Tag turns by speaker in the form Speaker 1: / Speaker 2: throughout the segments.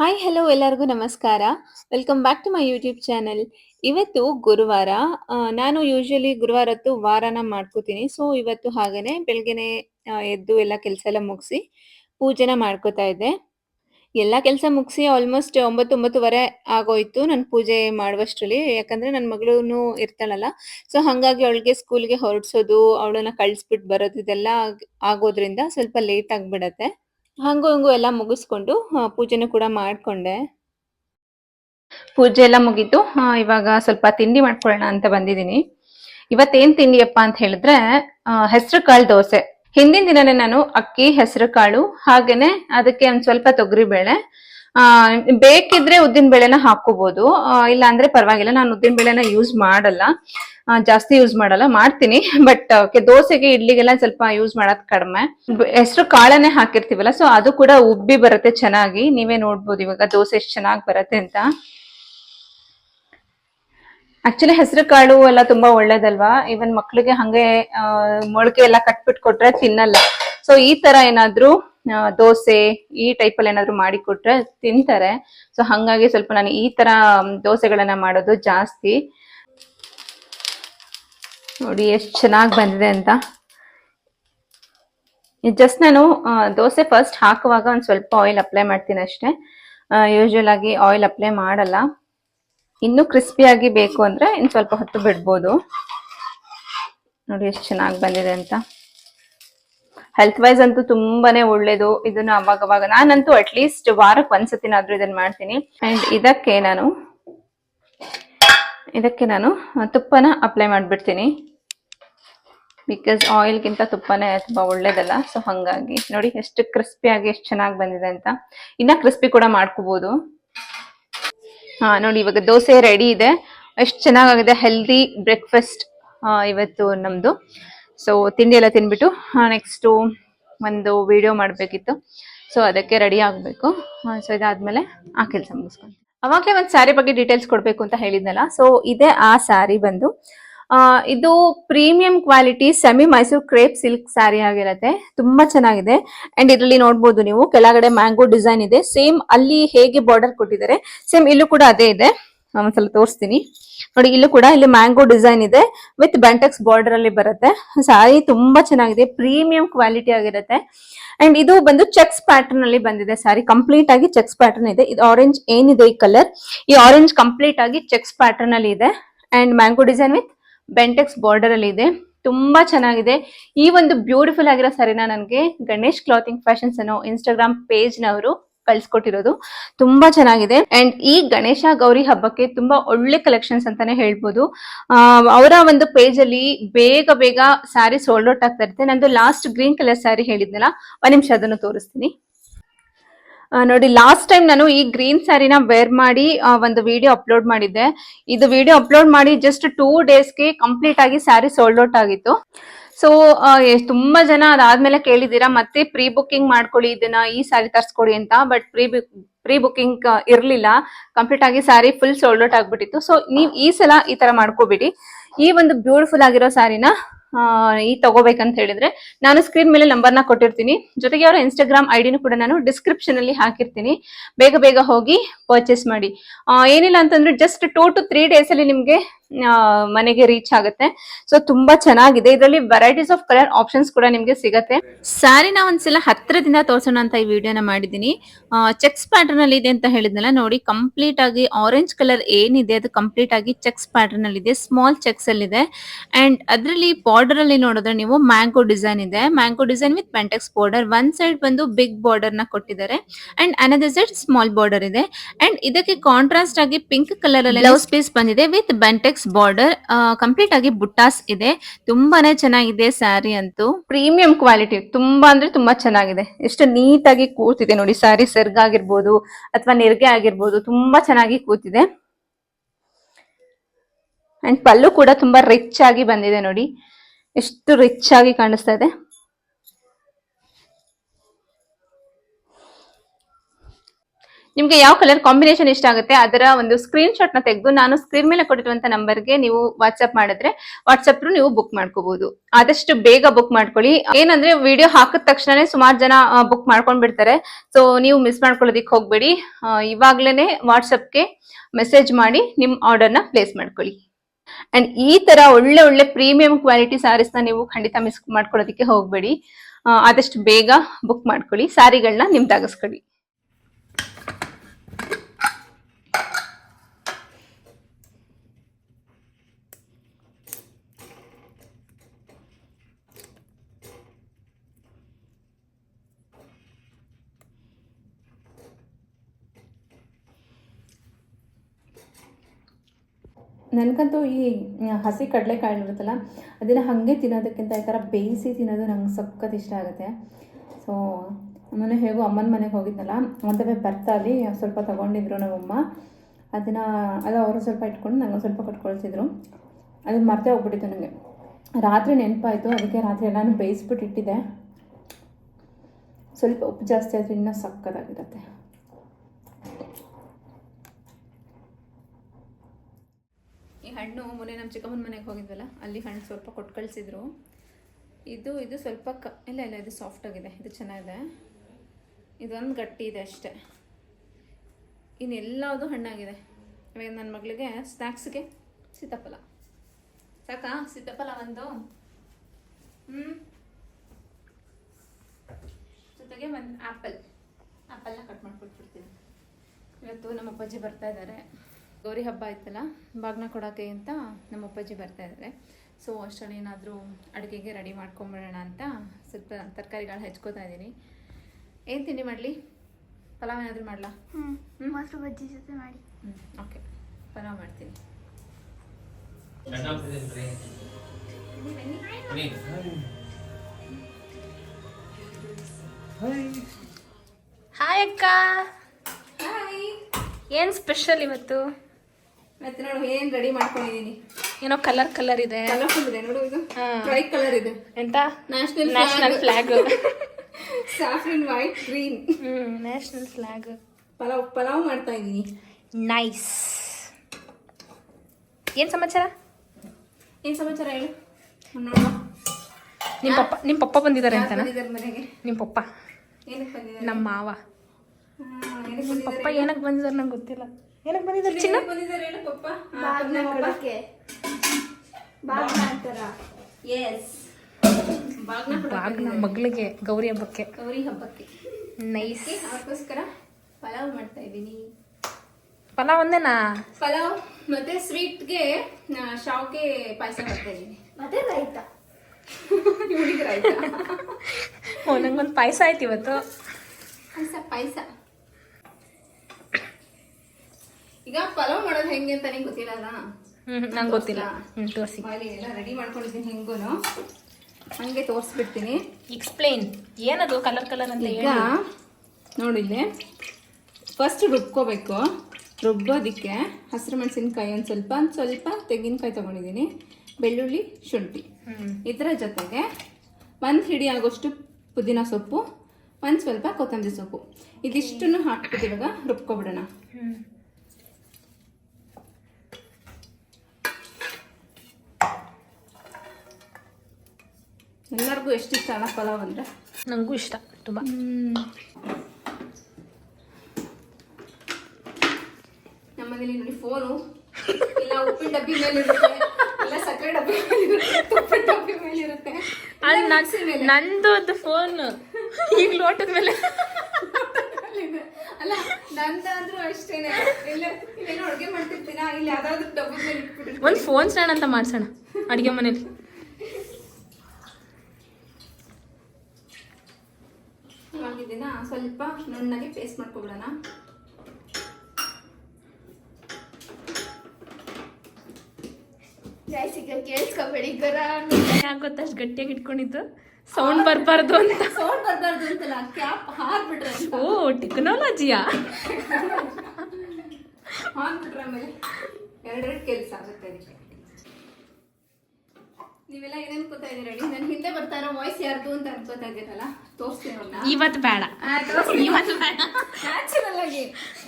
Speaker 1: Hi hello ಎಲ್ಲರಿಗೂ ನಮಸ್ಕಾರ. Welcome back to my YouTube channel ಇವತ್ತು ಗುರುವಾರ ನಾನು ಯೂಶಲಿ ಗುರುವಾರತ್ತು ವಾರನ ಮಾಡ್ಕೋತೀನಿ. ಸೊ ಇವತ್ತು ಹಾಗೇನೆ ಬೆಳಗ್ಗೆನೆ ಎದ್ದು ಎಲ್ಲ ಕೆಲಸ ಎಲ್ಲ ಮುಗಿಸಿ ಪೂಜೆನ ಮಾಡ್ಕೋತಾ ಇದ್ದೆ. ಎಲ್ಲ ಕೆಲಸ ಮುಗಿಸಿ ಆಲ್ಮೋಸ್ಟ್ ಒಂಬತ್ತು ಒಂಬತ್ತುವರೆ ಆಗೋಯ್ತು ನಾನು ಪೂಜೆ ಮಾಡುವಷ್ಟರಲ್ಲಿ. ಯಾಕಂದ್ರೆ ನನ್ನ ಮಗಳೂ ಇರ್ತಾಳಲ್ಲ. ಸೊ ಹಂಗಾಗಿ ಅವಳಿಗೆ ಸ್ಕೂಲ್ಗೆ ಹೊರಡ್ಸೋದು, ಅವಳನ್ನ ಕಳಿಸ್ಬಿಟ್ಟು ಬರೋದು ಇದೆಲ್ಲ ಆಗೋದ್ರಿಂದ ಸ್ವಲ್ಪ ಲೇಟ್ ಆಗ್ಬಿಡತ್ತೆ. ಹಂಗು ಹಂಗು ಎಲ್ಲ ಮುಗಿಸ್ಕೊಂಡು ಪೂಜೆನು ಕೂಡ ಮಾಡ್ಕೊಂಡೆ. ಪೂಜೆ ಎಲ್ಲ ಮುಗೀತು. ಇವಾಗ ಸ್ವಲ್ಪ ತಿಂಡಿ ಮಾಡ್ಕೊಳ್ಳೋಣ ಅಂತ ಬಂದಿದ್ದೀನಿ. ಇವತ್ತೇನ್ ತಿಂಡಿಯಪ್ಪ ಅಂತ ಹೇಳಿದ್ರೆ ಹೆಸರು ಕಾಳು ದೋಸೆ. ಹಿಂದಿನ ದಿನನೇ ನಾನು ಅಕ್ಕಿ ಹೆಸರು ಕಾಳು ಹಾಗೇನೆ ಅದಕ್ಕೆ ಒಂದ್ ಸ್ವಲ್ಪ ತೊಗರಿ ಬೇಳೆ ಆ, ಬೇಕಿದ್ರೆ ಉದ್ದಿನ ಬೇಳೆನ ಹಾಕೋಬಹುದು ಇಲ್ಲ ಅಂದ್ರೆ ಪರವಾಗಿಲ್ಲ, ನಾನು ಉದ್ದಿನ ಬೇಳೆನ ಯೂಸ್ ಮಾಡಲ್ಲ. ಜಾಸ್ತಿ ಯೂಸ್ ಮಾಡಲ್ಲ, ಮಾಡ್ತೀನಿ. ಬಟ್ ಓಕೆ ದೋಸೆಗೆ ಇಡ್ಲಿಗೆಲ್ಲ ಸ್ವಲ್ಪ ಯೂಸ್ ಮಾಡೋದ್ ಕಡಿಮೆ. ಹೆಸರು ಕಾಳನ್ನೇ ಹಾಕಿರ್ತೀವಲ್ಲ ಸೊ ಅದು ಕೂಡ ಉಬ್ಬಿ ಬರುತ್ತೆ ಚೆನ್ನಾಗಿ. ನೀವೇ ನೋಡ್ಬೋದು ಇವಾಗ ದೋಸೆ ಎಷ್ಟು ಚೆನ್ನಾಗಿ ಬರುತ್ತೆ ಅಂತ. ಆಕ್ಚುಲಿ ಹೆಸರು ಕಾಳು ಎಲ್ಲ ತುಂಬಾ ಒಳ್ಳೇದಲ್ವಾ? ಇವನ್ ಮಕ್ಳಿಗೆ ಹಂಗೆ ಮೊಳಕೆ ಎಲ್ಲ ಕಟ್ಬಿಟ್ಟು ಕೊಟ್ರೆ ತಿನ್ನಲ್ಲ. ಸೊ ಈ ತರ ಏನಾದ್ರೂ ದೋಸೆ ಈ ಟೈಪ್ ಅಲ್ಲಿ ಮಾಡಿಕೊಟ್ರೆ ಮಾಡಿ ಕೊಟ್ರೆ ತಿಂತಾರೆ. ಸೊ ಹಾಗಾಗಿ ಸ್ವಲ್ಪ ನಾನು ಈ ತರ ದೋಸೆಗಳನ್ನು ಮಾಡೋದು ಜಾಸ್ತಿ. ನೋಡಿ, ಎಷ್ಟು ಚೆನ್ನಾಗಿ ಬಂದಿದೆ ಅಂತ. ಜಸ್ಟ್ ನಾನು ದೋಸೆ ಫಸ್ಟ್ ಹಾಕುವಾಗ ಒಂದು ಸ್ವಲ್ಪ ಆಯಿಲ್ ಅಪ್ಲೈ ಮಾಡ್ತೀನಿ ಅಷ್ಟೇ. ಯೂಶುವಲ್ ಆಗಿ ಆಯಿಲ್ ಅಪ್ಲೈ ಮಾಡಲ್ಲ. ಇನ್ನೂ ಕ್ರಿಸ್ಪಿಯಾಗಿ ಬೇಕು ಅಂದ್ರೆ ಇನ್ ಸ್ವಲ್ಪ ಹೊತ್ತು ಬಿಡ್ಬೋದು. ನೋಡಿ, ಎಷ್ಟು ಚೆನ್ನಾಗಿ ಬಂದಿದೆ ಅಂತ. ಹೆಲ್ತ್ ವೈಸ್ ಅಂತೂ ತುಂಬಾನೇ ಒಳ್ಳೇದು. ಇದನ್ನ ಅವಾಗ ಅವಾಗ ನಾನಂತೂ ಅಟ್ಲೀಸ್ಟ್ ವಾರಕ್ಕೆ ಒಂದ್ಸತಿನಾದ್ರೂ ಇದನ್ನ ಮಾಡ್ತೀನಿ. ಅಂಡ್ ಇದಕ್ಕೆ ನಾನು ಇದಕ್ಕೆ ನಾನು ತುಪ್ಪನ ಅಪ್ಲೈ ಮಾಡ್ಬಿಡ್ತೀನಿ. ಬಿಕಾಸ್ ಆಯಿಲ್ಗಿಂತ ತುಪ್ಪನೇ ತುಂಬಾ ಒಳ್ಳೇದಲ್ಲ. ಸೊ ಹಂಗಾಗಿ ನೋಡಿ ಎಷ್ಟು ಕ್ರಿಸ್ಪಿಯಾಗಿ ಎಷ್ಟು ಚೆನ್ನಾಗಿ ಬಂದಿದೆ ಅಂತ. ಇನ್ನ ಕ್ರಿಸ್ಪಿ ಕೂಡ ಮಾಡ್ಕೋಬಹುದು ಹಾ, ನೋಡಿ ಇವಾಗ ದೋಸೆ ರೆಡಿ ಇದೆ. ಎಷ್ಟು ಚೆನ್ನಾಗಾಗಿದೆ? ಹೆಲ್ದಿ ಬ್ರೇಕ್ಫಾಸ್ಟ್ ಇವತ್ತು ನಮ್ದು. ಸೊ ತಿಂಡಿ ಎಲ್ಲ ತಿನ್ಬಿಟ್ಟು ನೆಕ್ಸ್ಟು ಒಂದು ವಿಡಿಯೋ ಮಾಡಬೇಕಿತ್ತು. ಸೊ ಅದಕ್ಕೆ ರೆಡಿ ಆಗಬೇಕು. ಸೊ ಇದಾದಮೇಲೆ ಆ ಕೆಲಸ ಮುಗಿಸ್ಕೊಂಡು ಅವಾಗಲೇ ಒಂದು ಸ್ಯಾರಿ ಬಗ್ಗೆ ಡೀಟೇಲ್ಸ್ ಕೊಡಬೇಕು ಅಂತ ಹೇಳಿದ್ನಲ್ಲ. ಸೊ ಇದೇ ಆ ಸ್ಯಾರಿ ಬಂದು. ಇದು premium quality semi Mysuru crepe silk sari ಆಗಿರುತ್ತೆ. ತುಂಬಾ ಚೆನ್ನಾಗಿದೆ. ಅಂಡ್ ಇದರಲ್ಲಿ ನೋಡ್ಬೋದು ನೀವು, ಕೆಳಗಡೆ ಮ್ಯಾಂಗೋ ಡಿಸೈನ್ ಇದೆ. ಸೇಮ್ ಅಲ್ಲಿ ಹೇಗೆ ಬಾರ್ಡರ್ ಕೊಟ್ಟಿದ್ದಾರೆ ಸೇಮ್ ಇಲ್ಲೂ ಕೂಡ ಅದೇ ಇದೆ. ಒಂದ್ಸಲ ತೋರಿಸ್ತೀನಿ. ನೋಡಿ, ಇಲ್ಲೂ ಕೂಡ ಇಲ್ಲಿ ಮ್ಯಾಂಗೋ ಡಿಸೈನ್ ಇದೆ. ವಿತ್ ಬ್ಯಾಂಟೆಕ್ಸ್ ಬಾರ್ಡರ್ ಅಲ್ಲಿ ಬರುತ್ತೆ. ಸಾರಿ ತುಂಬಾ ಚೆನ್ನಾಗಿದೆ. ಪ್ರೀಮಿಯಂ ಕ್ವಾಲಿಟಿ ಆಗಿರುತ್ತೆ. ಅಂಡ್ ಇದು ಬಂದು ಚೆಕ್ಸ್ ಪ್ಯಾಟರ್ನ್ ಅಲ್ಲಿ ಬಂದಿದೆ ಸಾರಿ. ಕಂಪ್ಲೀಟ್ ಆಗಿ ಚೆಕ್ಸ್ ಪ್ಯಾಟರ್ನ್ ಇದೆ. ಇದು ಆರೆಂಜ್ ಏನಿದೆ ಈ ಕಲರ್ ಈ ಆರೆಂಜ್ ಕಂಪ್ಲೀಟ್ ಆಗಿ ಚೆಕ್ಸ್ ಪ್ಯಾಟರ್ನ್ ಅಲ್ಲಿ ಇದೆ. And mango design with bentex border ಅಲ್ಲಿ ಇದೆ. ತುಂಬಾ ಚೆನ್ನಾಗಿದೆ. ಈ ಒಂದು ಬ್ಯೂಟಿಫುಲ್ ಆಗಿರೋ ಸರಿನಾ ನನಗೆ ಗಣೇಶ್ ಕ್ಲಾತಿಂಗ್ ಫ್ಯಾಷನ್ಸ್ ಅನ್ನೋ ಇನ್ಸ್ಟಾಗ್ರಾಮ್ ಪೇಜ್ ನವರು ಕಳ್ಸಿಕೊಟ್ಟಿರೋದು. ತುಂಬಾ ಚೆನ್ನಾಗಿದೆ. ಅಂಡ್ ಈ ಗಣೇಶ ಗೌರಿ ಹಬ್ಬಕ್ಕೆ ತುಂಬಾ ಒಳ್ಳೆ ಕಲೆಕ್ಷನ್ಸ್ ಅಂತಾನೆ ಹೇಳ್ಬೋದು. ಅವರ ಒಂದು ಪೇಜ್ ಅಲ್ಲಿ ಬೇಗ ಬೇಗ ಸ್ಯಾರಿ ಸೋಲ್ಡ್ ಔಟ್ ಆಗ್ತಾ ಇರುತ್ತೆ. ನಂದು ಲಾಸ್ಟ್ ಗ್ರೀನ್ ಕಲರ್ ಸ್ಯಾರಿ ಹೇಳಿದ್ನಲ್ಲ, ಒಂದ್ ನಿಮಿಷ ಅದನ್ನು ತೋರಿಸ್ತೀನಿ. ನೋಡಿ ಲಾಸ್ಟ್ ಟೈಮ್ ನಾನು ಈ ಗ್ರೀನ್ ಸ್ಯಾರಿನ ವೇರ್ ಮಾಡಿ ಒಂದು ವಿಡಿಯೋ ಅಪ್ಲೋಡ್ ಮಾಡಿದ್ದೆ. ಇದು ವಿಡಿಯೋ ಅಪ್ಲೋಡ್ ಮಾಡಿ ಜಸ್ಟ್ ಟೂ ಡೇಸ್ಗೆ ಕಂಪ್ಲೀಟ್ ಆಗಿ ಸ್ಯಾರಿ ಸೋಲ್ಡ್ ಔಟ್ ಆಗಿತ್ತು. ಸೊ ತುಂಬಾ ಜನ ಅದಾದ್ಮೇಲೆ ಕೇಳಿದ್ದೀರಾ, ಮತ್ತೆ ಪ್ರೀ ಬುಕ್ಕಿಂಗ್ ಮಾಡ್ಕೊಳ್ಳಿ, ಇದನ್ನ ಈ ಸಾರಿ ತರ್ಸ್ಕೊಡಿ ಅಂತ ಬಟ್ ಪ್ರೀ ಪ್ರೀ ಬುಕ್ಕಿಂಗ್ ಇರ್ಲಿಲ್ಲ. ಕಂಪ್ಲೀಟ್ ಆಗಿ ಸಾರಿ ಫುಲ್ ಸೋಲ್ಡ್ ಔಟ್ ಆಗ್ಬಿಟ್ಟಿತ್ತು. ಸೊ ನೀವ್ ಈ ಸಲ ಈ ತರ ಮಾಡ್ಕೋಬಿಡಿ. ಈ ಒಂದು ಬ್ಯೂಟಿಫುಲ್ ಆಗಿರೋ ಸಾರಿನ ಈ ತಗೋಬೇಕಂತ ಹೇಳಿದ್ರೆ, ನಾನು ಸ್ಕ್ರೀನ್ ಮೇಲೆ ನಂಬರ್ನ ಕೊಟ್ಟಿರ್ತೀನಿ. ಜೊತೆಗೆ ಅವರ ಇನ್ಸ್ಟಾಗ್ರಾಮ್ ಐಡಿನೂ ಕೂಡ ನಾನು ಡಿಸ್ಕ್ರಿಪ್ಷನ್ ಅಲ್ಲಿ ಹಾಕಿರ್ತೀನಿ. ಬೇಗ ಬೇಗ ಹೋಗಿ ಪರ್ಚೇಸ್ ಮಾಡಿ. ಏನಿಲ್ಲ ಅಂತಂದ್ರೆ just two to three days ಅಲ್ಲಿ ನಿಮ್ಗೆ ಮನೆಗೆ ರೀಚ್ ಆಗುತ್ತೆ. ಸೊ ತುಂಬಾ ಚೆನ್ನಾಗಿದೆ. ಇದರಲ್ಲಿ ವೆರೈಟೀಸ್ ಆಫ್ ಕಲರ್ ಆಪ್ಷನ್ಸ್ ಕೂಡ ನಿಮ್ಗೆ ಸಿಗತ್ತೆ. ಸ್ಯಾರಿನ ಒಂದ್ಸಲ ಹತ್ತಿರದಿಂದ ತೋರ್ಸೋಣ ಅಂತ ಈ ವಿಡಿಯೋನ ಮಾಡಿದೀನಿ ಚೆಕ್ಸ್ ಪ್ಯಾಟರ್ನ್ ಅಲ್ಲಿ ಇದೆ ಅಂತ ಹೇಳಿದ್ನಲ್ಲ ನೋಡಿ ಕಂಪ್ಲೀಟ್ ಆಗಿ ಆರೆಂಜ್ ಕಲರ್ ಏನಿದೆ ಅದು ಕಂಪ್ಲೀಟ್ ಆಗಿ ಚೆಕ್ಸ್ ಪ್ಯಾಟರ್ನ್ ಅಲ್ಲಿ ಇದೆ ಸ್ಮಾಲ್ ಚೆಕ್ಸ್ ಅಲ್ಲಿ ಇದೆ. ಅಂಡ್ ಅದರಲ್ಲಿ ಬಾರ್ಡರ್ ಅಲ್ಲಿ ನೋಡಿದ್ರೆ ನೀವು ಮ್ಯಾಂಗೋ ಡಿಸೈನ್ ಇದೆ. Mango design with Pentex border one side ಬಂದು ಬಿಗ್ ಬಾರ್ಡರ್ನ ಕೊಟ್ಟಿದ್ದಾರೆ. And another side small border ಇದೆ. ಅಂಡ್ ಇದಕ್ಕೆ ಕಾಂಟ್ರಾಸ್ಟ್ ಆಗಿ ಪಿಂಕ್ ಕಲರ್ ಅಲ್ಲಿ ಬ್ಲೌಸ್ ಪೀಸ್ ಬಂದಿದೆ ವಿತ್ ಬೆಂಟೆಕ್ಸ್ ಬಾರ್ಡರ್ ಕಂಪ್ಲೀಟ್ ಆಗಿ ಬುಟ್ಟಾಸ್ ಇದೆ. ತುಂಬಾನೇ ಚೆನ್ನಾಗಿದೆ ಸ್ಯಾರಿ ಅಂತೂ. ಪ್ರೀಮಿಯಂ ಕ್ವಾಲಿಟಿ ತುಂಬಾ ಅಂದ್ರೆ ತುಂಬಾ ಚೆನ್ನಾಗಿದೆ. ಎಷ್ಟು ನೀಟಾಗಿ ಕೂತಿದೆ ನೋಡಿ ಸ್ಯಾರಿ ಸೆರ್ಗಾಗಿರ್ಬೋದು ಅಥವಾ ನೆರಿಗೆ ಆಗಿರ್ಬೋದು, ತುಂಬಾ ಚೆನ್ನಾಗಿ ಕೂತಿದೆ. ಅಂಡ್ ಪಲ್ಲು ಕೂಡ ತುಂಬಾ ರಿಚ್ ಆಗಿ ಬಂದಿದೆ ನೋಡಿ. ಎಷ್ಟು ರಿಚ್ ಆಗಿ ಕಾಣಿಸ್ತಾ ಇದೆ.
Speaker 2: ನಿಮ್ಗೆ ಯಾವ ಕಲರ್ ಕಾಂಬಿನೇಷನ್ ಇಷ್ಟ ಆಗುತ್ತೆ ಅದರ ಒಂದು ಸ್ಕ್ರೀನ್ ಶಾಟ್ನ ತೆಗೆದು ನಾನು ಸ್ಕ್ರೀನ್ ಮೇಲೆ ಕೊಟ್ಟಿರುವಂತ ನಂಬರ್ಗೆ ನೀವು ವಾಟ್ಸ್ಆಪ್ ಮಾಡಿದ್ರೆ ವಾಟ್ಸ್ಆಪ್ ನೀವು ಬುಕ್ ಮಾಡ್ಕೋಬಹುದು ಆದಷ್ಟು ಬೇಗ ಬುಕ್ ಮಾಡ್ಕೊಳ್ಳಿ. ಏನಂದ್ರೆ ವಿಡಿಯೋ ಹಾಕಿದ ತಕ್ಷಣನೇ ಸುಮಾರು ಜನ ಬುಕ್ ಮಾಡ್ಕೊಂಡ್ ಬಿಡ್ತಾರೆ ಸೊ ನೀವು ಮಿಸ್ ಮಾಡ್ಕೊಳ್ಳೋದಿಕ್ ಹೋಗ್ಬೇಡಿ. ಇವಾಗ್ಲೇನೆ ವಾಟ್ಸಪ್ಗೆ ಮೆಸೇಜ್ ಮಾಡಿ ನಿಮ್ ಆರ್ಡರ್ನ ಪ್ಲೇಸ್ ಮಾಡ್ಕೊಳ್ಳಿ. ಅಂಡ್ ಈ ತರ ಒಳ್ಳೆ ಒಳ್ಳೆ ಪ್ರೀಮಿಯಂ ಕ್ವಾಲಿಟಿ ಸಾರೀಸ್ನ ನೀವು ಖಂಡಿತ ಮಿಸ್ ಮಾಡ್ಕೊಳ್ಳೋದಿಕ್ಕೆ ಹೋಗ್ಬೇಡಿ. ಆದಷ್ಟು ಬೇಗ ಬುಕ್ ಮಾಡ್ಕೊಳ್ಳಿ. ಸಾರಿಗಳನ್ನ ನಿಮ್ದಾಗಿಸ್ಕೊಳ್ಳಿ.
Speaker 1: ನನಗಂತೂ ಈ ಹಸಿ ಕಡಲೆಕಾಯಿ ಇರುತ್ತಲ್ಲ, ಅದನ್ನು ಹಾಗೆ ತಿನ್ನೋದಕ್ಕಿಂತ ಈ ಥರ ಬೇಯಿಸಿ ತಿನ್ನೋದು ನಂಗೆ ಸಖತ್ ಇಷ್ಟ ಆಗುತ್ತೆ. ಸೊ ಮೊನ್ನೆ ಹೇಗೋ ಅಮ್ಮನ ಮನೆಗೆ ಹೋಗಿದ್ನಲ್ಲ ಒಂದೇ ಬರ್ತಾ ಅಲ್ಲಿ ಸ್ವಲ್ಪ ತೊಗೊಂಡಿದ್ರು ನಮ್ಮಮ್ಮ. ಅದನ್ನು, ಅದು ಅವರು ಸ್ವಲ್ಪ ಇಟ್ಕೊಂಡು ನಂಗೆ ಸ್ವಲ್ಪ ಕಟ್ಕೊಳ್ತಿದ್ರು ಅದು ಮರ್ತೇ ಹೋಗ್ಬಿಟ್ಟಿತ್ತು ನನಗೆ ರಾತ್ರಿ ನೆನಪಾಯಿತು, ಅದಕ್ಕೆ ರಾತ್ರಿ ಎಲ್ಲನೂ ಬೇಯಿಸ್ಬಿಟ್ಟು ಇಟ್ಟಿದ್ದೆ. ಸ್ವಲ್ಪ ಉಪ್ಪು ಜಾಸ್ತಿ ಆದರೆ ಇನ್ನೂ ಸಕ್ಕತ್ತಾಗಿರುತ್ತೆ ಹಣ್ಣು, ಮೊನ್ನೆ ನಮ್ಮ ಚಿಕ್ಕಮ್ಮನ ಮನೆಗೆ ಹೋಗಿದ್ವಲ್ಲ, ಅಲ್ಲಿ ಹಣ್ಣು ಸ್ವಲ್ಪ ಕೊಟ್ಟು ಕಳಿಸಿದ್ರು. ಇದು ಇದು ಸ್ವಲ್ಪ ಕ, ಇಲ್ಲ ಇಲ್ಲ, ಇದು ಸಾಫ್ಟ್ ಆಗಿದೆ, ಇದು ಚೆನ್ನಾಗಿದೆ. ಇದೊಂದು ಗಟ್ಟಿ ಇದೆ ಅಷ್ಟೇ. ಇನ್ನೆಲ್ಲದು ಹಣ್ಣಾಗಿದೆ. ಇವಾಗ ನನ್ನ ಮಗಳಿಗೆ ಸ್ನ್ಯಾಕ್ಸ್ಗೆ ಸೀತಾಫಲ. ಸಾಕಾ? ಸೀತಾಫಲ ಒಂದು. ಹ್ಞೂ ಜೊತೆಗೆ ಒಂದು ಆ್ಯಪಲ್ ಆ್ಯಪಲ್ನ ಕಟ್ ಮಾಡ್ಕೊಟ್ಬಿಡ್ತೀನಿ. ಇವತ್ತು ನಮ್ಮ ಅಪ್ಪಾಜಿ ಬರ್ತಾ ಇದ್ದಾರೆ ಗೌರಿ ಹಬ್ಬ ಆಯ್ತಲ್ಲ ಬಾಗ್ನ ಕೊಡೋಕ್ಕೆ ಅಂತ ನಮ್ಮ ಅಪ್ಪಾಜಿ ಬರ್ತಾ ಇದ್ದಾರೆ ಸೊ ಅಷ್ಟರಲ್ಲಿ ಏನಾದರೂ ಅಡುಗೆಗೆ ರೆಡಿ ಮಾಡ್ಕೊಂಬಿಡೋಣ ಅಂತ ಸ್ವಲ್ಪ ತರಕಾರಿಗಳು ಹೆಚ್ಕೋತಾ ಇದ್ದೀನಿ. ಏನು ತಿಂಡಿ ಮಾಡಲಿ? ಪಲಾವ್ ಏನಾದರೂ ಮಾಡಲಾ?
Speaker 3: ಹ್ಞೂ ಮೊಸರು ಬಜ್ಜಿ ಜೊತೆ ಮಾಡಿ.
Speaker 1: ಹ್ಞೂ ಓಕೆ ಪಲಾವ್ ಮಾಡ್ತೀನಿ.
Speaker 3: ಹಾಯ್ ಅಕ್ಕ.
Speaker 1: ಹಾಯ್
Speaker 3: ಏನು ಸ್ಪೆಷಲ್ ಇವತ್ತು?
Speaker 1: ಮತ್ತೆ ನೋಡು ಏನು ರೆಡಿ ಮಾಡ್ಕೊಂಡಿದೀನಿ?
Speaker 3: ಏನೋ ಕಲರ್ ಕಲರ್ ಇದೆ.
Speaker 1: ಕಲರ್ಫುಲ್ ಇದೆ ನೋಡು ಇದು. ಟ್ರೈ ಕಲರ್ ಇದೆ.
Speaker 3: ಎಂತ?
Speaker 1: National
Speaker 3: national flag
Speaker 1: saffron white green
Speaker 3: national flag
Speaker 1: pulao pulao ಮಾಡ್ತಾ ಇದ್ದೀನಿ
Speaker 3: ನೈಸ್ ಏನು ಸಮಾಚಾರ?
Speaker 1: ಏನು ಸಮಾಚಾರ ಹೇಳು? ನೋಡೋಣ
Speaker 3: ನಿಮ್ಮ ಪಪ್ಪ ನಿಮ್ಮ ಪಪ್ಪ ಬಂದಿದ್ದಾರೆ
Speaker 1: ಅಂತ
Speaker 3: ನಿಮ್ಮ ಪಪ್ಪ. ನಮ್ಮ ಮಾವ. ನಿಮ್ಮ? ಪಪ್ಪ ಏನಕ್ಕೆ ಬಂದಿದ್ದಾರೆ ನಂಗೆ ಗೊತ್ತಿಲ್ಲ. ಏನಕ್ಕೆ ಬಂದಿದ್ದಾರೆ? ಚಿನ್ನ
Speaker 1: ಬಂದಿದ್ದಾರೆ ಏನು ಪಪ್ಪ. ಕೊಡಕ್ಕೆ ಬಾಗ್ನ ಅಂತಾರ? ಎಸ್ ಬಾಗ್ನ
Speaker 3: ಬಾಗ್ನ ಮಗಳಿಗೆ ಗೌರಿ ಹಬ್ಬಕ್ಕೆ.
Speaker 1: ಗೌರಿ ಹಬ್ಬಕ್ಕೆ.
Speaker 3: ನೈಸ್
Speaker 1: ಅದಕ್ಕೋಸ್ಕರ ಪಲಾವ್ ಮಾಡ್ತಾ ಇದ್ದೀನಿ.
Speaker 3: ಪಲಾವ್ ಒಂದೇನಾ?
Speaker 1: ಪಲಾವ್ ಮತ್ತೆ ಸ್ವೀಟ್ಗೆ ಶಾವ್ಗೆ ಪಾಯಸ ಮಾಡ್ತಾ ಇದ್ದೀನಿ.
Speaker 3: ಮತ್ತೆ ರೈತ.
Speaker 1: ಇವಳಿಗೆ ರೈತ.
Speaker 3: ಓ ನಂಗೊಂದು ಪಾಯಸ ಆಯ್ತು ಇವತ್ತು.
Speaker 1: ಪಾಯಸ ಪಾಯಸ. ಈಗ ಪಲಾವ್ ಮಾಡೋದು ಹೆಂಗೆ ಅಂತ ನಿಂಗೆ ಗೊತ್ತಿಲ್ಲ ಅಲ್ಲ
Speaker 3: ಹ್ಞೂ ನಂಗೆ ಗೊತ್ತಿಲ್ಲ. ಹ್ಞೂ ತೋರಿಸಿ.
Speaker 1: ಎಲ್ಲ ರೆಡಿ ಮಾಡ್ಕೊಂಡಿದ್ದೀನಿ ಹೆಂಗೂ ಹಂಗೆ ತೋರಿಸ್ಬಿಡ್ತೀನಿ.
Speaker 3: ಎಕ್ಸ್ಪ್ಲೈನ್ ಏನದು ಕಲರ್ ಕಲರ್ ಅಂತ
Speaker 1: ಈಗ ನೋಡಿಲ್ಲಿ ಫಸ್ಟ್ ರುಬ್ಕೋಬೇಕು. ರುಬ್ಬೋದಕ್ಕೆ ಹಸಿರು ಮೆಣಸಿನ್ಕಾಯಿ ಒಂದು ಸ್ವಲ್ಪ ಒಂದು ಸ್ವಲ್ಪ ತೆಂಗಿನಕಾಯಿ ತೊಗೊಂಡಿದ್ದೀನಿ. ಬೆಳ್ಳುಳ್ಳಿ ಶುಂಠಿ. ಇದರ ಜೊತೆಗೆ ಒಂದು ಹಿಡಿ ಆಗೋಷ್ಟು ಪುದೀನ ಸೊಪ್ಪು ಒಂದು ಸ್ವಲ್ಪ ಕೊತ್ತಂಬರಿ ಸೊಪ್ಪು. ಇದಿಷ್ಟನ್ನು ಹಾಕ್ಬಿಟ್ಟು ಇವಾಗ ರುಬ್ಕೊಬಿಡೋಣ. ಎಲ್ಲರಿಗೂ ಎಷ್ಟು ಇಷ್ಟ ಅಲ್ಲ ಪಲಾವ್ ಅಂದರೆ?
Speaker 3: ನನಗೂ ಇಷ್ಟ ತುಂಬ.
Speaker 1: ನಮ್ಮನೇಲಿ ನೋಡಿ ಫೋನು ಇಲ್ಲ ಉಪ್ಪಿನ ಡಬ್ಬಿ ಮೇಲೆ ಇರುತ್ತೆ ಇಲ್ಲ ಸಕ್ಕರೆ ಡಬ್ಬಿ ಮೇಲೆ ಇರುತ್ತೆ ಉಪ್ಪಿನ ಡಬ್ಬಿ ಮೇಲೆ. ಇರುತ್ತೆ
Speaker 3: ನಂದು ಅದು ಫೋನ್ ಈಗ ಲೋಟದ ಮೇಲೆ.
Speaker 1: ಅಲ್ಲ ಅಲ್ಲ ನಂದಾದ್ರೂ ಅಷ್ಟೇನೆ. ಇಲ್ಲ ಇಲ್ಲೇನೋ ಅಡುಗೆ ಮಾಡ್ತಿರ್ತೀನ ಇಲ್ಲಿ ಯಾವ್ದಾದ್ರು ಡಬ್ಬಿ ಮೇಲೆ ಇಟ್ಬಿಟ್ಟು
Speaker 3: ಒಂದು ಫೋನ್ ಸ್ಟ್ಯಾಂಡ್ ಅಂತ ಮಾಡ್ಸೋಣ ಅಡುಗೆ ಮನೇಲಿ
Speaker 1: ಇವಾಗ ಇದನ್ನ ಸ್ವಲ್ಪ ನುಣ್ಣಗೆ ಪೇಸ್ಟ್ ಮಾಡ್ಕೊಬಿಡೋಣ.
Speaker 3: ಕೇಳಿಸ್ಕೋಬೇಡಿ ಗೊತ್ತಷ್ಟು ಗಟ್ಟಿಯಾಗಿ ಇಟ್ಕೊಂಡಿದ್ದು? ಸೌಂಡ್ ಬರಬಾರ್ದು ಅಂತ.
Speaker 1: ಸೌಂಡ್ ಬರಬಾರ್ದು ಅಂತಲ್ಲ ಕ್ಯಾಪ್ ಹಾರ್ಬಿಟ್ರೆ.
Speaker 3: ಓ ಟೆಕ್ನಾಲಜಿಯಾ
Speaker 1: ಹಾರ್ಬಿಟ್ರೆ ಆಮೇಲೆ ಎರಡೆರಡು ಕೆಲಸ ಆಗುತ್ತೆ ಅದಕ್ಕೆ. ನೀವೆಲ್ಲ ಏನೇನು ಕೂತಾ ಇದೀರ ನನ್ನ ಹಿಂದೆ ಬರ್ತಾ ಇರೋ ವಾಯ್ಸ್ ಯಾರ್ದು ಅಂತ ಅನ್ಕೋತಾ ಇದ್ದೀರಲ್ಲ ತೋರಿಸ್ತೀನಿ
Speaker 3: ಇವತ್ತು ಬೇಡ. ಇವತ್ತು ಬೇಡ.
Speaker 1: ನ್ಯಾಚುರಲ್ ಆಗಿ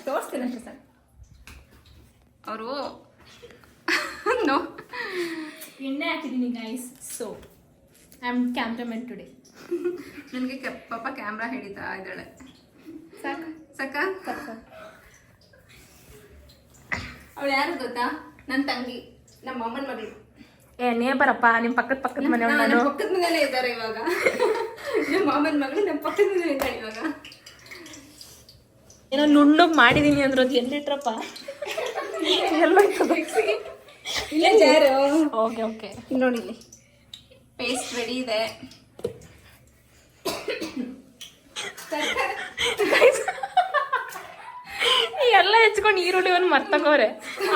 Speaker 1: ತೋರಿಸ್ತೀನಿ ಅಷ್ಟೇ ಸರ್. ಅವರು ನೋ.
Speaker 3: ಎಣ್ಣೆ ಹಾಕಿದ್ದೀನಿ guys so I am cameraman today
Speaker 1: ನನಗೆ ಪಾಪ ಕ್ಯಾಮ್ರಾ ಹಿಡಿತಾ ಇದ್ದಾಳೆ.
Speaker 3: ಸಾಕು.
Speaker 1: ಸಕ್ಕ ಅವಳು ಯಾರು ಗೊತ್ತಾ? ನನ್ನ ತಂಗಿ ನಮ್ಮ ಅಮ್ಮನ ಮಗಳು.
Speaker 3: ಏ ನೇಬರಪ್ಪ ನಿಮ್ಮ ಪಕ್ಕದ ಪಕ್ಕದ ಮನೆ
Speaker 1: ಪಕ್ಕದ ಮನೆಯಲ್ಲೇ ಇದ್ದಾರೆ ಇವಾಗ. ನಮ್ಮ ಮಾಮನ ಮಗಳು ನಮ್ಮ ಪಕ್ಕದ ಇದ್ದಾಳೆ ಇವಾಗ.
Speaker 3: ಏನೋ ನುಣ್ಣಗೆ ಮಾಡಿದೀನಿ ಅಂದ್ರದ್ದು ಎಲ್ಲಿಟ್ರಪ್ಪ
Speaker 1: ಇಲ್ಲ ಜಾರು.
Speaker 3: Okay okay.
Speaker 1: ನೋಡಿ ಇಲ್ಲಿ. ಪೇಸ್ಟ್ ರೆಡಿ ಇದೆ.
Speaker 3: ಎಲ್ಲ ಹೆಚ್ಕೊಂಡು ಈರುಳ್ಳಿ ಒಂದು ಮರ್ತಕೋರೆ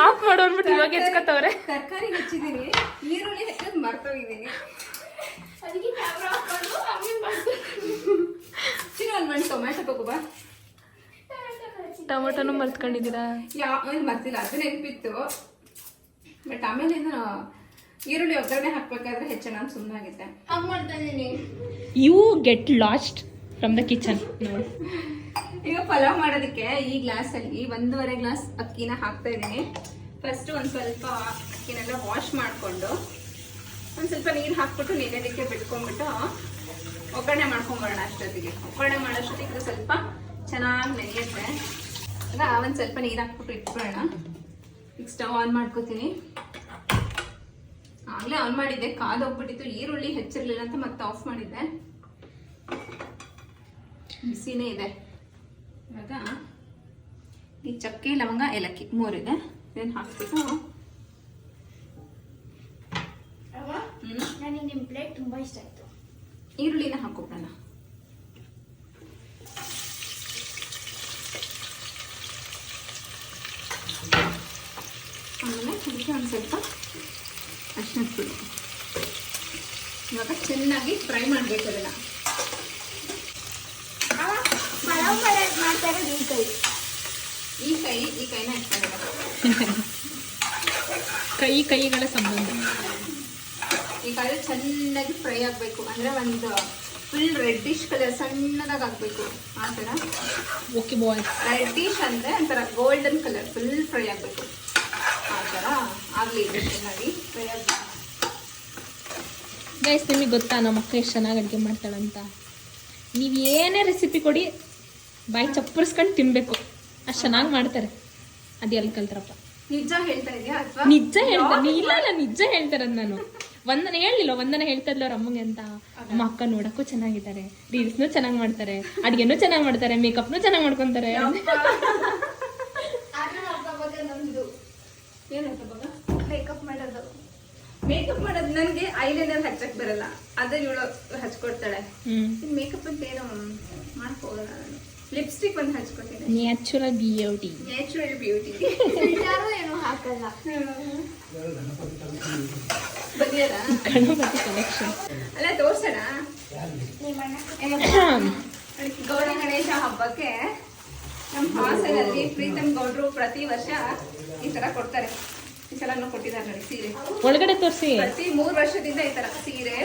Speaker 3: ಆಫ್ ಮಾಡೋ ಅಂದ್ಬಿಟ್ಟು ಇವಾಗ ಹೆಚ್ಕೊತವ್ರೆ.
Speaker 1: ತರಕಾರಿ ಹೆಚ್ಚಿದೀನಿ. ಈರುಳ್ಳಿ ಹೆಚ್ಚೋದು ಮರ್ತೋಗಿದ್ದೀನಿ ಅದಕ್ಕೆ ಕ್ಯಾಮ್ರಾ ಹಾಕೊಂಡು ಆಮೇಲೆ ಚಿನ್ನ ಒಂದು ಮಣ್ಣು ಟೊಮ್ಯಾಟೊ ತಗೋಬಾ
Speaker 3: ಟೊಮೊಟೊನು ಮರ್ತ್ಕೊಂಡಿದ್ದೀರಾ
Speaker 1: ಯಾವ ಮರ್ತಿಲ್ಲ ಅದು ನೆನಪಿತ್ತು. ಬಟ್ ಆಮೇಲೆ ಏನು ಈರುಳ್ಳಿ ಒಗ್ಗರಣೆ ಹಾಕ್ಬೇಕಾದ್ರೆ ಹೆಚ್ಚು ನಾನು ಸುಮ್ಮನಾಗಿದ್ದೆ ಹಂಗೆ ಮಾಡ್ತಾ ಇದ್ದೀನಿ
Speaker 3: you get lost from the kitchen ನೋಡಿ
Speaker 1: ಈಗ ಪಲಾವ್ ಮಾಡೋದಕ್ಕೆ ಈ ಗ್ಲಾಸಲ್ಲಿ ಒಂದೂವರೆ ಗ್ಲಾಸ್ ಅಕ್ಕಿನ ಹಾಕ್ತಾ ಇದ್ದೀನಿ. ಫಸ್ಟ್ ಒಂದು ಸ್ವಲ್ಪ ಅಕ್ಕಿನೆಲ್ಲ ವಾಶ್ ಮಾಡಿಕೊಂಡು ಒಂದು ಸ್ವಲ್ಪ ನೀರು ಹಾಕ್ಬಿಟ್ಟು ನೆನೆದಕ್ಕೆ ಬಿಟ್ಕೊಂಡ್ಬಿಟ್ಟು ಒಗ್ಗರಣೆ ಮಾಡ್ಕೊಂಬರೋಣ ಅಷ್ಟೊತ್ತಿಗೆ. ಒಗ್ಗರಣೆ ಮಾಡೋಷ್ಟೊತ್ತಿಗೆ ಇದು ಸ್ವಲ್ಪ ಚೆನ್ನಾಗಿ ನೆನೆಯುತ್ತೆ. ಈಗ ಒಂದು ಸ್ವಲ್ಪ ನೀರು ಹಾಕ್ಬಿಟ್ಟು ಇಟ್ಕೊಳ್ಳೋಣ. ಈಗ ಸ್ಟವ್ ಆನ್ ಮಾಡ್ಕೋತೀನಿ. ಆಗಲೇ ಆನ್ ಮಾಡಿದ್ದೆ. ಕಾದೋಗ್ಬಿಟ್ಟಿತ್ತು ಈರುಳ್ಳಿ ಹೆಚ್ಚಿರಲಿಲ್ಲ ಅಂತ ಮತ್ತೆ ಆಫ್ ಮಾಡಿದ್ದೆ. ಬಿಸಿನೇ ಇದೆ. ಇವಾಗ ಈ ಚಕ್ಕೆ, ಲವಂಗ, ಏಲಕ್ಕಿ ಮೂರಿದೆ. ಇದನ್ನು ಹಾಕ್ಬಿಟ್ಟು ಹ್ಮ್.
Speaker 4: ನನಗೆ ನಿಮ್ಮ ಪ್ಲೇಟ್ ತುಂಬಾ ಇಷ್ಟ ಆಯ್ತು.
Speaker 1: ಈರುಳ್ಳಿನ ಹಾಕೋಣ ಆಮೇಲೆ ಅದಕ್ಕೆ ಒಂದು ಸ್ವಲ್ಪ ಅರಿಶಿನ ಪುಡಿ. ಇವಾಗ ಚೆನ್ನಾಗಿ ಫ್ರೈ ಮಾಡಬೇಕು ಅದನ್ನು.
Speaker 4: ಮಾಡ್ತಾರೆ ಈ ಕೈ.
Speaker 1: ಈ ಕೈ ಈ ಕೈನ ಇಷ್ಟ
Speaker 3: ಕೈ ಕೈಗಳ ಸಂಬಂಧ.
Speaker 1: ಈಗ ಅದು ಚೆನ್ನಾಗಿ ಫ್ರೈ ಆಗಬೇಕು. ಅಂದರೆ ಒಂದು ಫುಲ್ ರೆಡ್ಡಿಶ್ ಕಲರ್ ಸಣ್ಣದಾಗಿ ಆಗಬೇಕು. ಆ ಥರ.
Speaker 3: ಓಕೆ ಬಾಯ್
Speaker 1: ರೆಡ್ಡಿಶ್ ಅಂದರೆ ಒಂಥರ ಗೋಲ್ಡನ್ ಕಲರ್ ಫುಲ್ ಫ್ರೈ ಆಗಬೇಕು. ಆ ಥರ ಆಗಲಿ ಚೆನ್ನಾಗಿ ಫ್ರೈ ಆಗಬೇಕು
Speaker 3: ಗೈಸ್ ನಿಮಗೆ ಗೊತ್ತಾ ನಮ್ಮ ಅಕ್ಕ ಎಷ್ಟು ಚೆನ್ನಾಗಿ ಅಡುಗೆ ಮಾಡ್ತಾಳಂತ? ನೀವು ಏನೇ ರೆಸಿಪಿ ಕೊಡಿ ಬಾಯಿ ಚಪ್ಪರ್ಸ್ಕೊಂಡು ತಿನ್ಬೇಕು. ಅಷ್ಟು ಚೆನ್ನಾಗಿ ಮಾಡ್ತಾರೆ. ಅದು ಎಲ್ಲಿ ಕಲ್ತಾರಪ್ಪ.
Speaker 1: ನಿಜ ಹೇಳ್ತಾ ಇದೆಯಾ
Speaker 3: ನಿಜ ಹೇಳ್ತಾರೆ ಇಲ್ಲ ಇಲ್ಲ ನಿಜ ಹೇಳ್ತಾರ ನಾನು. ಒಂದನ ಹೇಳಿಲ್ಲ ವಂದನೆ ಹೇಳ್ತಾ ಇದ್ಲು ಅವ್ರ ಅಮ್ಮಗೆ ಅಂತ. ಅಮ್ಮ ಅಕ್ಕ ನೋಡಕ್ಕೂ ಚೆನ್ನಾಗಿದ್ದಾರೆ. ರೀಲ್ಸ್ನು ಚೆನ್ನಾಗಿ ಮಾಡ್ತಾರೆ ಅಡಿಗೆನೂ ಚೆನ್ನಾಗಿ ಮಾಡ್ತಾರೆ ಮೇಕಪ್ನು ಚೆನ್ನಾಗಿ ಮಾಡ್ಕೊಂತಾರೆ.
Speaker 4: ಮೇಕಪ್ ಮಾಡೋದು.
Speaker 1: ಮೇಕಪ್ ಮಾಡೋದು ನನಗೆ ಐಲೈನರ್ ಹಚ್ಚಕ್ ಬರಲ್ಲ. ಅದೇ ಇವಳು ಹಚ್ಕೊಡ್ತಾಳೆ. ಮೇಕಪ್ ಅಂತ ಏನೋ ಮಾಡ್ಕೋಗಲ್ಲ ನಾನು. ಲಿಪ್ಸ್ಟಿಕ್ ಒಂದು ಹಚ್ಕೊತೀನಿ.
Speaker 3: ನ್ಯಾಚುರಲ್ ಬ್ಯೂಟಿ
Speaker 1: ನ್ಯಾಚುರಲ್ ಬ್ಯೂಟಿ
Speaker 4: ಯಾರು ಏನು ಹಾಕಲ್ಲ.
Speaker 3: ಗಣಪತಿ ಕಲೆಕ್ಷನ್
Speaker 1: ಅಲ್ಲ ತೋರ್ಸೋಣ. ಗೌರಿ ಗಣೇಶ ಹಬ್ಬಕ್ಕೆ ನಮ್ಮ ಹಾಸನಲ್ಲಿ ಪ್ರೀತಮ್ ಗೌಡ್ರು ಪ್ರತಿ ವರ್ಷ ಈ ತರ ಕೊಡ್ತಾರೆ. ಈ ಸಲ ಕೊಟ್ಟಿದ್ದಾರೆ ನೋಡಿ ಸೀರೆ.
Speaker 3: ಒಳಗಡೆ ತೋರಿಸಿ.
Speaker 1: ಪ್ರತಿ ಮೂರು ವರ್ಷದಿಂದ ಈ ತರ ಸೀರೆ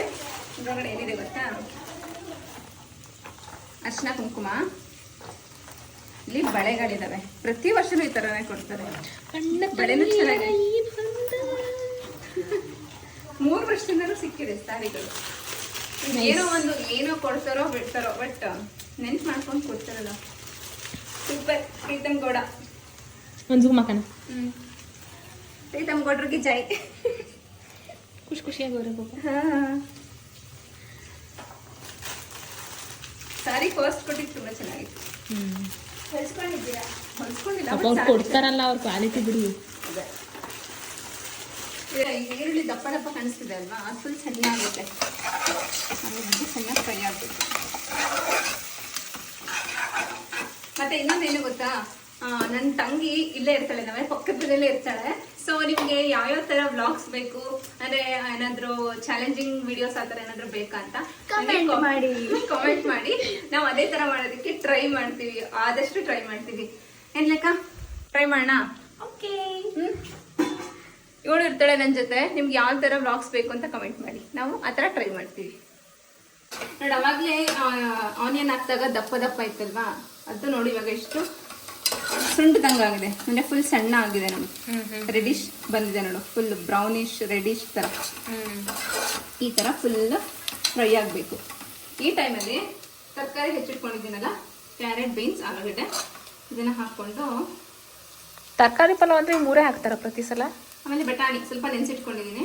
Speaker 1: ಒಳಗಡೆ ಏನಿದೆ ಗೊತ್ತಾ? ಅರ್ಶನ ಕುಂಕುಮ. ಇಲ್ಲಿ ಬಳೆಗಳಿದಾವೆ. ಪ್ರತಿ ವರ್ಷನೂ ಈ ತರನೇ ಕೊಡ್ತಾರೆ. ಬಳೆನೂ ಚೆನ್ನಾಗಿದೆ. ಮೂರು ವರ್ಷದಿಂದಲೂ ಸಿಕ್ಕಿದೆ ಸ್ಯಾರಿಗಳು. ಏನೋ ಒಂದು ಏನೋ ಕೊಡ್ತಾರೋ ಬಿಡ್ತಾರೋ ಬಟ್ ನೆನ್ಪು ಮಾಡ್ಕೊಂಡು ಕೊಡ್ತಾರಲ್ಲ. ಸೂಪರ್ ಪ್ರೀತಮ್ ಗೌಡ.
Speaker 3: ಒಂದು
Speaker 1: ಹ್ಮ್. ಪ್ರೀತಮ್ ಗೌಡ್ರಿಗೆ ಜೈ.
Speaker 3: ಖುಷಿ ಖುಷಿಯಾಗಿ ಬರಬೇಕು
Speaker 1: ಸಾರಿ ಫಸ್ಟ್ ಕೊಟ್ಟಿದ್ದು ತುಂಬಾ ಚೆನ್ನಾಗಿತ್ತು.
Speaker 3: ಹ್ಮ್.
Speaker 4: ಹೊಲ್ಸ್ಕೊಂಡಿದ್ದೀರಾ?
Speaker 1: ಹೊಲ್ಸ್ಕೊಂಡಿಲ್ಲ
Speaker 3: ಕೊಡ್ತಾರಲ್ಲ ಅವ್ರ ಕ್ವಾಲಿಟಿ ಬಿಡಿ.
Speaker 1: ಈರುಳ್ಳಿ ದಪ್ಪ ದಪ್ಪ ಕಾಣಿಸ್ತಿದೆ ಅಲ್ವಾ? ಅದು ಫುಲ್ ಚೆನ್ನಾಗುತ್ತೆ ಅದು ಚೆನ್ನಾಗಿ ಫ್ರೈ ಆಗ್ಬೇಕು. ಮತ್ತೆ ಇನ್ನೊಂದೇನು ಗೊತ್ತಾ? ನನ್ನ ತಂಗಿ ಇಲ್ಲೇ ಇರ್ತಾಳೆ ನಾವೇ ಪಕ್ಕದಲ್ಲೇ ಇರ್ತಾಳೆ. ಸೊ ನಿಮಗೆ ಯಾವ್ಯಾವ ತರ ವ್ಲಾಗ್ಸ್ ಬೇಕು? ಅಂದ್ರೆ ಏನಾದ್ರು ಚಾಲೆಂಜಿಂಗ್ ವಿಡಿಯೋಸ್ ಆ ಥರ ಏನಾದ್ರು ಬೇಕಾ ಅಂತ?
Speaker 4: ಕಮೆಂಟ್ ಮಾಡಿ.
Speaker 1: ಕಮೆಂಟ್ ಮಾಡಿ. ನಾವು ಅದೇ ತರ ಮಾಡೋದಕ್ಕೆ ಟ್ರೈ ಮಾಡ್ತೀವಿ. ಆದಷ್ಟು ಟ್ರೈ ಮಾಡ್ತೀವಿ. ಏನ್ ಲೆಕ್ಕ? ಟ್ರೈ ಮಾಡೋಣ?
Speaker 4: ಓಕೆ
Speaker 1: ಇವಳು ಇರ್ತಾಳೆ ನನ್ನ ಜೊತೆ ನಿಮ್ಗೆ ಯಾವ ಥರ ಬ್ಲಾಗ್ಸ್ ಬೇಕು ಅಂತ ಕಮೆಂಟ್ ಮಾಡಿ. ನಾವು ಆ ಥರ ಟ್ರೈ ಮಾಡ್ತೀವಿ. ನೋಡಿ ಅವಾಗಲೇ ಆನಿಯನ್ ಹಾಕಿದಾಗ ದಪ್ಪ ದಪ್ಪ ಇತ್ತಲ್ವಾ? ಅದು ನೋಡಿ ಇವಾಗ ಎಷ್ಟು ಸುಂಟದಂಗಾಗಿದೆ. ಅಂದರೆ ಫುಲ್ ಸಣ್ಣ ಆಗಿದೆ ನಮ್ಗೆ. ರೆಡಿಶ್ ಬಂದಿದೆ ನೋಡು ಫುಲ್ ಬ್ರೌನಿಶ್ ರೆಡಿಶ್ ಥರ ಈ ಥರ ಫುಲ್ ಫ್ರೈ ಆಗಬೇಕು. ಈ ಟೈಮಲ್ಲಿ ತರಕಾರಿ ಹೆಚ್ಚಿಟ್ಕೊಂಡಿದ್ದೀನಲ್ಲ ಕ್ಯಾರೆಟ್ ಬೀನ್ಸ್ ಆಲೂಗಡ್ಡೆ ಇದನ್ನು ಹಾಕ್ಕೊಂಡು
Speaker 3: ತರಕಾರಿ ಪಲಾವ್ ಅಂದರೆ ಮೂರೇ ಹಾಕ್ತಾರ ಪ್ರತಿ ಸಲ?
Speaker 1: ಆಮೇಲೆ ಬಟಾಣಿ ಸ್ವಲ್ಪ ನೆನೆಸಿಟ್ಕೊಂಡಿದ್ದೀನಿ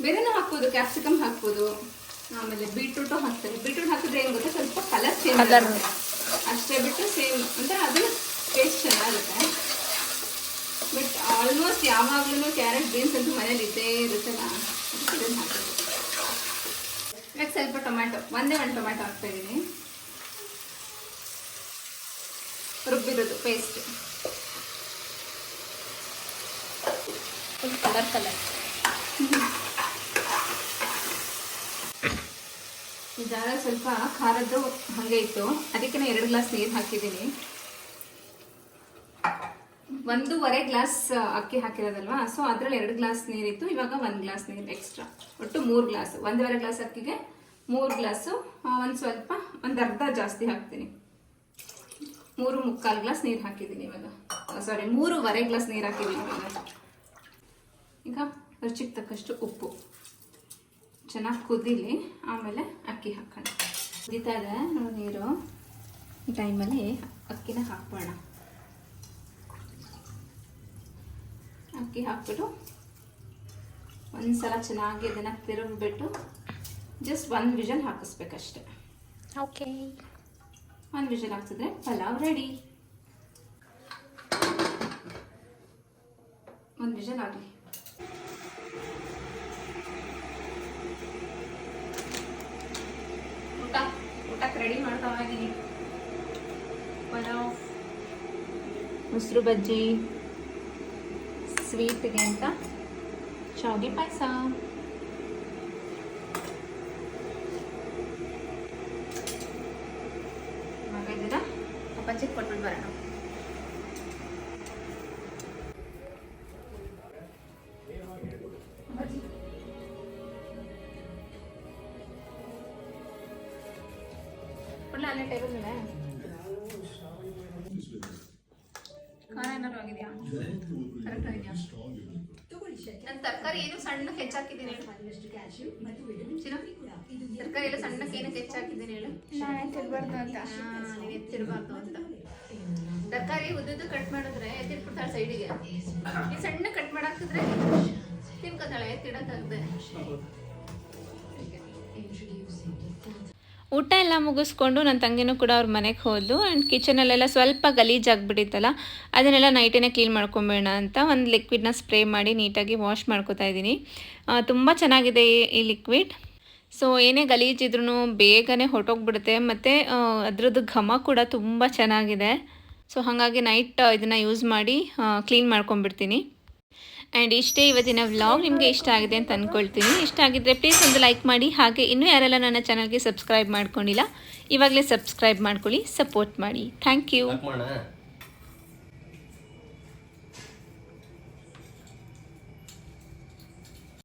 Speaker 1: ಬೇರೆನೂ ಹಾಕ್ಬೋದು ಕ್ಯಾಪ್ಸಿಕಮ್ ಹಾಕ್ಬೋದು ಆಮೇಲೆ ಬೀಟ್ರೂಟು ಹಾಕ್ತಾರೆ ಬೀಟ್ರೂಟ್ ಹಾಕಿದ್ರೆ ಏನು ಗೊತ್ತಾ? ಸ್ವಲ್ಪ ಕಲರ್ ಚೇಂಜ್ ಆಗುತ್ತೆ. ಅಷ್ಟೇ ಬಿಟ್ಟು ಸೇಮ್ ಅಂದರೆ ಅದು ಟೇಸ್ಟ್ ಚೆನ್ನಾಗಿರುತ್ತೆ. ಬಟ್ ಆಲ್ಮೋಸ್ಟ್ ಯಾವಾಗಲೂ ಕ್ಯಾರೆಟ್ ಬೀನ್ಸ್ ಅಂತೂ ಮನೇಲಿ ಇದ್ದೇ ಇರುತ್ತಲ್ಲ ಅದಕ್ಕೆ ಇದನ್ನು ಹಾಕೋದು ಇವಾಗ ಸ್ವಲ್ಪ ಟೊಮ್ಯಾಟೊ ಒಂದೇ ಒಂದು ಟೊಮ್ಯಾಟೊ ಹಾಕ್ತಾಯಿದ್ದೀನಿ ರುಬ್ಬಿರೋದು ಪೇಸ್ಟ್
Speaker 3: ಕಲರ್ ಕಲರ್
Speaker 1: ಇದಾಗ ಸ್ವಲ್ಪ ಖಾರದ್ದು ಹಾಗೆ ಇತ್ತು. ಅದಕ್ಕೆ ಎರಡು ಗ್ಲಾಸ್ ನೀರು ಹಾಕಿದ್ದೀನಿ. ಒಂದೂವರೆ ಗ್ಲಾಸ್ ಅಕ್ಕಿ ಹಾಕಿರೋದಲ್ವಾ? ಸೊ ಅದ್ರಲ್ಲಿ ಎರಡು ಗ್ಲಾಸ್ ನೀರಿತ್ತು ಇವಾಗ ಒಂದು ಗ್ಲಾಸ್ ನೀರು ಎಕ್ಸ್ಟ್ರಾ ಒಟ್ಟು ಮೂರು ಗ್ಲಾಸ್. ಒಂದೂವರೆ ಗ್ಲಾಸ್ ಅಕ್ಕಿಗೆ ಮೂರು ಗ್ಲಾಸು. ಒಂದು ಸ್ವಲ್ಪ, ಒಂದು ಅರ್ಧ ಜಾಸ್ತಿ ಹಾಕ್ತೀನಿ. ಮೂರು ಮುಕ್ಕಾಲು ಗ್ಲಾಸ್ ನೀರು ಹಾಕಿದ್ದೀನಿ ಇವಾಗ. ಸಾರಿ ಮೂರುವರೆ ಗ್ಲಾಸ್ ನೀರು ಹಾಕಿದ್ದೀನಿ ಇವಾಗ. ಈಗ ರುಚಿಗೆ ತಕ್ಕಷ್ಟು ಉಪ್ಪು. ಚೆನ್ನಾಗಿ ಕುದೀಲಿ ಆಮೇಲೆ ಅಕ್ಕಿ ಹಾಕೋಣ. ಕುದೀತಾ ಇದೆ ನೋಡಿ ನೀರು ಈ ಟೈಮಲ್ಲಿ ಅಕ್ಕಿನ ಹಾಕ್ಬೋಣ ಅಕ್ಕಿ ಹಾಕ್ಬಿಟ್ಟು ಒಂದ್ಸಲ ಚೆನ್ನಾಗಿ ಅದನ್ನು ತಿರುಗಿಬಿಟ್ಟು ಜಸ್ಟ್ ಒಂದು ವಿಷಲ್ ಹಾಕಿಸ್ಬೇಕಷ್ಟೆ.
Speaker 3: ಓಕೆ.
Speaker 1: ಒಂದು ವಿಷಲ್ ಹಾಕ್ಸಿದ್ರೆ ಪಲಾವ್ ರೆಡಿ ಒಂದು ವಿಷನ್ ಆಗಲಿ. ಇದ್ದೀನಿ ಪಲಾವ್. ಮೊಸರು ಬಜ್ಜಿ. ಸ್ವೀಟ್ಗೆ ಅಂತ. ಶಾವಿಗೆ ಪಾಯಸ. ನಾನು ತರಕಾರಿ ಏನು ಸಣ್ಣಕ್ಕೆ ಹೆಚ್ಚಾಕಿದ್ದೀನಿ ತರಕಾರಿ ಎಲ್ಲ ಸಣ್ಣಕ್ಕೆ ಏನಕ್ಕೆ ಹೆಚ್ಚಾಕಿದ್ದೀನಿ ಹೇಳು?
Speaker 5: ನಾನೇ ತಿರ್ಬಾರ್ದು ಅಂತ.
Speaker 1: ಎತ್ತಿರ್ಬಾರ್ದು ಅಂತ. ತರಕಾರಿ ಉದ್ದುದ್ದು ಕಟ್ ಮಾಡಿದ್ರೆ ಎತ್ತಿಟ್ಬಿಡ್ತಾಳೆ ಸೈಡಿಗೆ ಈ ಸಣ್ಣ ಕಟ್ ಮಾಡಾಕಿದ್ರೆ ತಿನ್ಕೋತಾಳೆ ಎತ್ತಿಡಕ್ಕಾಗದೆ ಊಟ ಎಲ್ಲ ಮುಗಿಸ್ಕೊಂಡು ನನ್ನ ತಂಗಿನೂ ಕೂಡ ಅವ್ರ ಮನೆಗೆ ಹೋದ್ಲು. ಆ್ಯಂಡ್ ಕಿಚನಲ್ಲೆಲ್ಲ ಸ್ವಲ್ಪ ಗಲೀಜಾಗ್ಬಿಟ್ಟಿತ್ತಲ್ಲ ಅದನ್ನೆಲ್ಲ ನೈಟೇನೆ ಕ್ಲೀನ್ ಮಾಡ್ಕೊಂಬೇಡ ಅಂತ ಒಂದು ಲಿಕ್ವಿಡ್ನ ಸ್ಪ್ರೇ ಮಾಡಿ ನೀಟಾಗಿ ವಾಶ್ ಮಾಡ್ಕೋತಾ ಇದ್ದೀನಿ. ತುಂಬ ಚೆನ್ನಾಗಿದೆ ಈ- ಲಿಕ್ವಿಡ್ ಸೊ ಏನೇ ಗಲೀಜಿದ್ರೂ ಬೇಗನೆ ಹೊರಟೋಗ್ಬಿಡುತ್ತೆ. ಮತ್ತು ಅದರದ್ದು ಘಮ ಕೂಡ ತುಂಬ ಚೆನ್ನಾಗಿದೆ. ಸೊ ಹಾಗಾಗಿ ನೈಟ್ ಇದನ್ನು ಯೂಸ್ ಮಾಡಿ ಕ್ಲೀನ್ ಮಾಡ್ಕೊಂಡ್ಬಿಡ್ತೀನಿ. ಆ್ಯಂಡ್ ಇಷ್ಟೇ ಇವತ್ತಿನ ವ್ಲಾಗ್ ನಿಮಗೆ ಇಷ್ಟ ಆಗಿದೆ ಅಂತ ಅಂದ್ಕೊಳ್ತೀನಿ ಇಷ್ಟ ಆಗಿದ್ದರೆ ಪ್ಲೀಸ್ ಒಂದು ಲೈಕ್ ಮಾಡಿ. ಹಾಗೆ ಇನ್ನೂ ಯಾರೆಲ್ಲ ನನ್ನ ಚಾನಲ್ಗೆ ಸಬ್ಸ್ಕ್ರೈಬ್ ಮಾಡ್ಕೊಂಡಿಲ್ಲ, ಇವಾಗಲೇ ಸಬ್ಸ್ಕ್ರೈಬ್ ಮಾಡ್ಕೊಳ್ಳಿ ಸಪೋರ್ಟ್ ಮಾಡಿ. Thank you